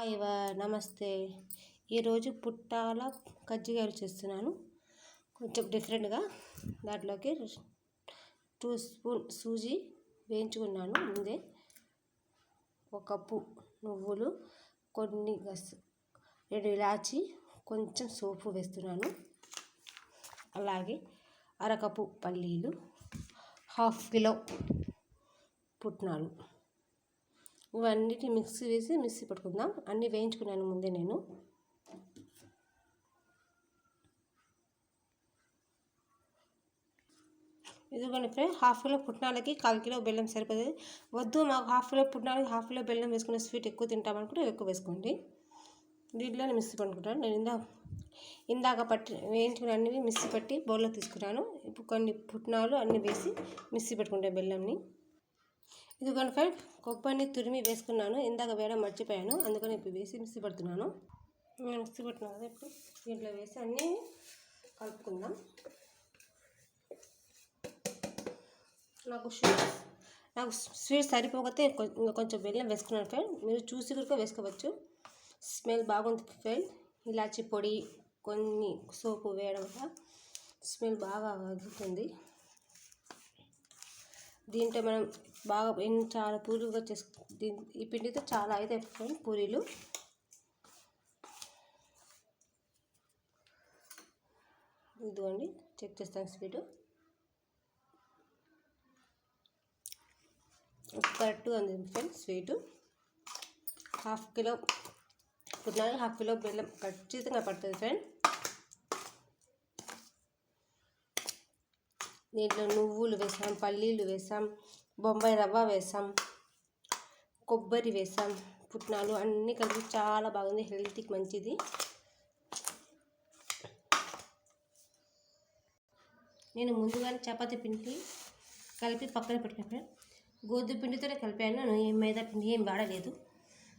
Hi వా నమస్తే. ఈరోజు పుట్టాల కజ్జికాయలు చేస్తున్నాను. కొంచెం డిఫరెంట్గా దాంట్లోకి టూ స్పూన్ సూజీ వేయించుకున్నాను. ముందే ఒక కప్పు నువ్వులు కొన్ని గస్ రెండు ఇలాచి కొంచెం సోపు వేస్తున్నాను. అలాగే అరకప్పు పల్లీలు హాఫ్ కిలో పుట్నాలు. ఇవన్నిటి మిక్సీ వేసి మిక్సీ పట్టుకుందాం. అన్నీ వేయించుకున్నాను ముందే నేను. ఇదిగోండి ఫ్రెండ్ హాఫ్ కిలో పుట్నాలకి కాల్ కిలో బెల్లం సరిపోతుంది. వద్దు మాకు హాఫ్ కిలో పుట్నాలకి హాఫ్ కిలో బెల్లం వేసుకునే స్వీట్ ఎక్కువ తింటామనుకుంటే ఎక్కువ వేసుకోండి. దీంట్లోనే మిక్సీ పట్టుకుంటాను. నేను ఇందాక ఇందాక పట్టి వేయించుకుని అన్ని మిక్సీ పట్టి బౌల్లో తీసుకున్నాను. ఇప్పుడు కొన్ని పుట్నాలు అన్నీ వేసి మిక్సీ పెట్టుకుంటాను బెల్లంని. ఇదిగోండి ఫ్రెండ్ కొబ్బరిని తురిమి వేసుకున్నాను. ఇందాక వేయడం మర్చిపోయాను. అందుకని ఇప్పుడు వేసి మిక్సీ పడుతున్నాను మిక్సీ పడుతున్నాను కదా ఇప్పుడు దీంట్లో వేసి అన్నీ కలుపుకుందాం. నాకు నాకు స్వీట్ సరిపోకపోతే ఇంకా కొంచెం బెల్లం వేసుకున్నాను ఫ్రెండ్. మీరు చూసి కూడా వేసుకోవచ్చు. స్మెల్ బాగుంది ఫ్రెండ్. ఇలాచి పొడి కొన్ని సోపు వేయడం వల్ల స్మెల్ బాగా వదులుతుంది. దీంట్లో మనం బాగా చాలా పూరీలుగా చేసుకు ఈ పిండితో చాలా అయితే పూరీలు. ఇదిగోండి చెక్ చేస్తాను స్వీటు. కరెక్ట్గా ఉంది ఫ్రెండ్స్ స్వీటు. హాఫ్ కిలో పుట్నాలు హాఫ్ కిలో బెల్లం ఖచ్చితంగా పడుతుంది ఫ్రెండ్. దీంట్లో నువ్వులు వేసాం పల్లీలు వేసాం బొంబాయి రవ్వ వేసాం కొబ్బరి వేసాం పుట్నాలు అన్నీ కలిపి చాలా బాగుంది. హెల్త్కి మంచిది. నేను ముందుగానే చపాతి పిండి కలిపి పక్కన పెట్టుకున్నాను గోధుమ పిండితోనే కలిపాను. ఏం మైదా పిండి ఏం వాడలేదు.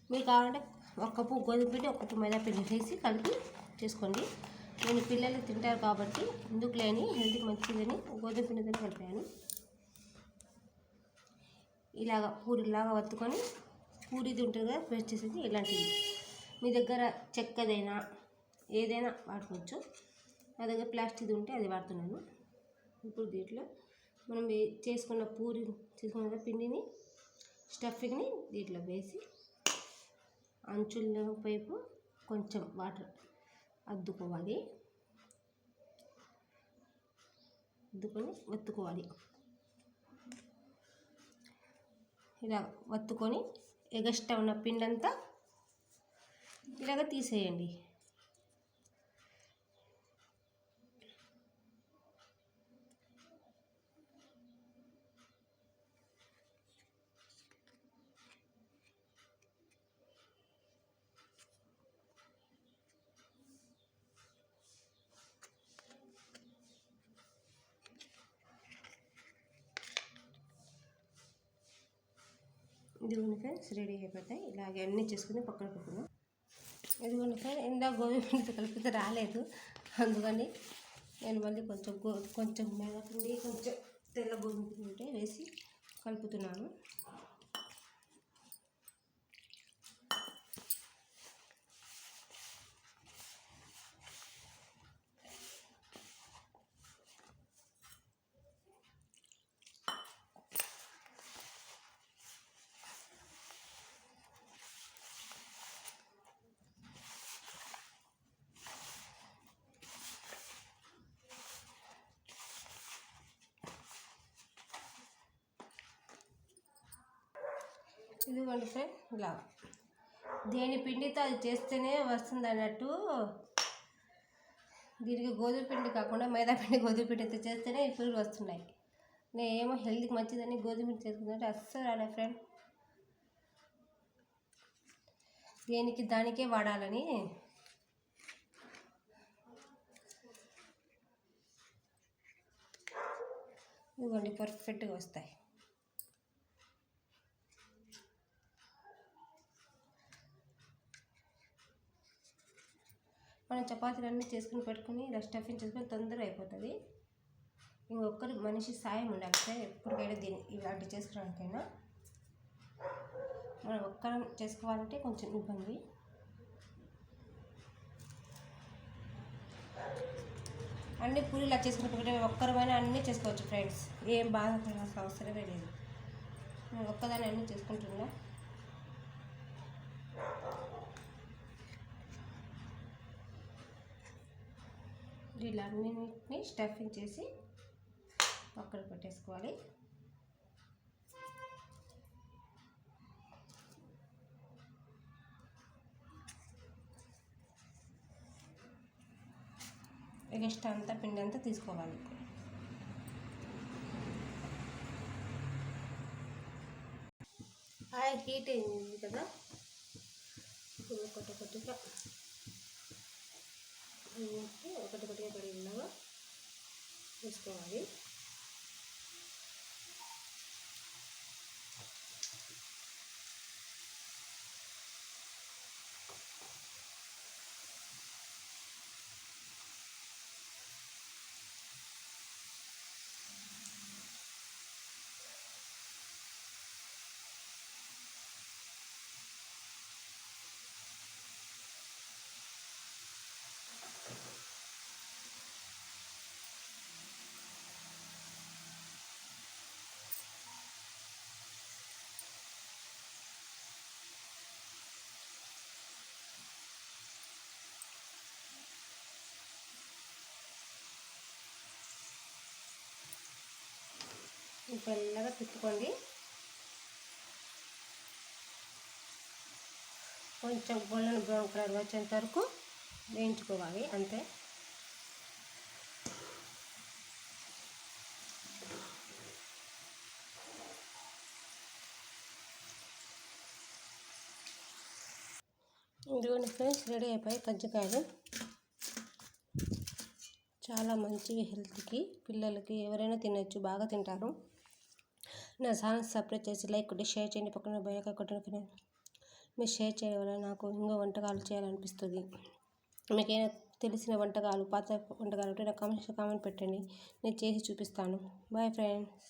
మీరు కావాలంటే ఒక కప్పు గోధుమ పిండి ఒక కప్పు మైదా పిండి వేసి కలిపి చేసుకోండి. నేను పిల్లలు తింటారు కాబట్టి ఎందుకు లేని హెల్త్కి మంచిదని గోధుమ పిండితో కలిపాను ఇలాగ పూరిలాగా వత్తుకొని పూరిది ఉంటుంది కదా పేస్ట్ చేసేది ఇలాంటివి మీ దగ్గర చెక్కదైనా ఏదైనా వాడుకోవచ్చు. నా దగ్గర ప్లాస్టిక్ ఉంటే అది వాడుతున్నాను. ఇప్పుడు దీంట్లో మనం చేసుకున్న పూరి చేసుకున్న పిండిని స్టఫింగ్ని దీంట్లో వేసి అంచుల వైపు కొంచెం వాటర్ అద్దుకోవాలి. అద్దుకొని వత్తుకోవాలి ఇలా వత్తుకొని ఎగస్ట్రా ఉన్న పిండంతా ఇలాగ తీసేయండి. ఇదిగోండి ఫ్రెండ్స్ రెడీ అయిపోతాయి. ఇలాగే అన్నీ చేసుకుని పక్కన పెట్టుకున్నాం ఇదిగోండి ఫ్రెండ్స్ ఇందా గోధుమ పిండితో కలిపితే రాలేదు. అందుకని నేను మళ్ళీ కొంచెం గో కొంచెం మెదపిండి కొంచెం తెల్ల గోధుమ పిండి వేసి కలుపుతున్నాను. ఇదిగోండి ఫ్రెండ్ ఇలా దేని పిండితో అది చేస్తేనే వస్తుంది అన్నట్టు దీనికి గోధుమ పిండి కాకుండా మైదా పిండి గోధుమ పిండితో చేస్తేనే ఈ పురుగులు వస్తున్నాయి. నేను ఏమో హెల్త్కి మంచిదని గోధుమ పిండి చేసుకుంటే అస్సలు రాలే ఫ్రెండ్ దేనికి దానికే వాడాలని. ఇదిగోండి పర్ఫెక్ట్గా వస్తాయి. మనం చపాతీలన్నీ చేసుకుని పెట్టుకుని ఇలా స్టఫింగ్ చేసుకుని తొందరగా అయిపోతుంది. ఇంకొకరు మనిషి సాయం ఉండాలి ఎప్పటికైనా దీన్ని ఇలాంటి చేసుకోవడానికైనా. మనం ఒక్కరం చేసుకోవాలంటే కొంచెం ఇబ్బంది. అన్ని పూలు ఇలా చేసుకుంటే ఒక్కరమైనా అన్నీ చేసుకోవచ్చు ఫ్రెండ్స్. ఏం బాధపడాల్సిన అవసరమే లేదు. ఒక్కదాన్ని అన్నీ చేసుకుంటున్నా. ఇలా స్టఫింగ్ చేసి పక్కన పెట్టేసుకోవాలి. నెక్స్ట్ అంతా పిండి అంతా తీసుకోవాలి. ఆయిల్ హీట్ అయింది కదా? కొట్టు ఒకటి ఒకటిగా అన్నిటిని ఒకటి ఒకటిగా పడేలాగా వేసుకోవాలి. మెల్లగా తిప్పుకోండి. కొంచెం గోల్డెన్ బ్రౌన్ కలర్ వచ్చేంత వరకు వేయించుకోవాలి అంతే. ఇదిగోండి ఫ్రెండ్స్ రెడీ అయిపోయి కజ్జికాయలు. చాలా మంచివి హెల్త్కి పిల్లలకి ఎవరైనా తినచ్చు బాగా తింటారు. నా ఛానల్ సపరేట్ చేసి లైక్ కొట్టి షేర్ చేయండి. పక్కన బయట కొట్టండి. మీరు షేర్ చేయడం వల్ల నాకు ఇంకో వంటకాలు చేయాలనిపిస్తుంది. మీకు తెలిసిన వంటకాలు పాత వంటకాలు ఉంటే నాకు కామెంట్ కామెంట్ పెట్టండి. నేను చేసి చూపిస్తాను. Bye friends.